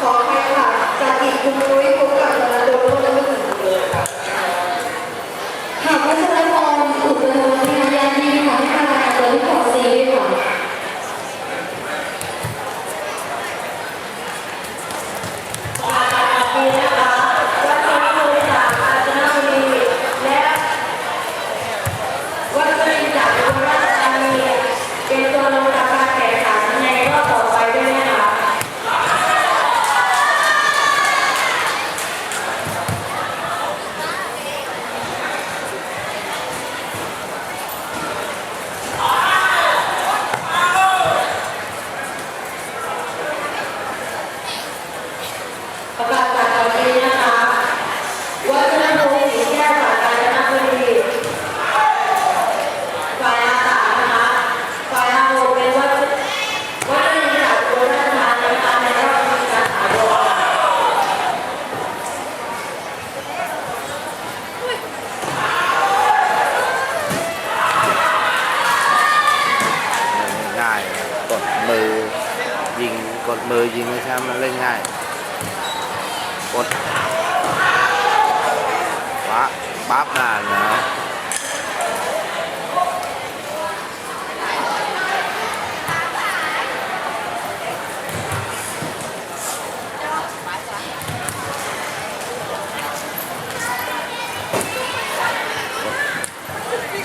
ขอใครค่ะจากอีกคุณนุ้ยคุณ กดมือยิงใช่ไหมมันเล่นง่าย กดปั๊บปั๊บนานนะ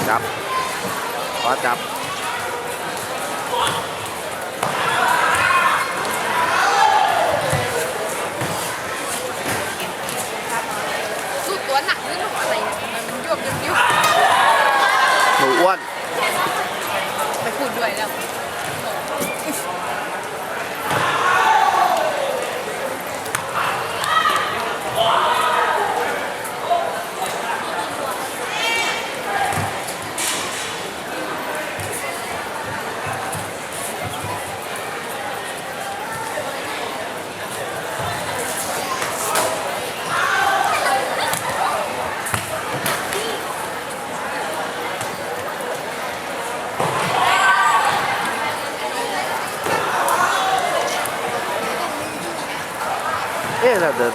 จับขอจับ หนักเรื่องของอะไรเนี่ยทำไมมันยวบยุบยุบ É nada.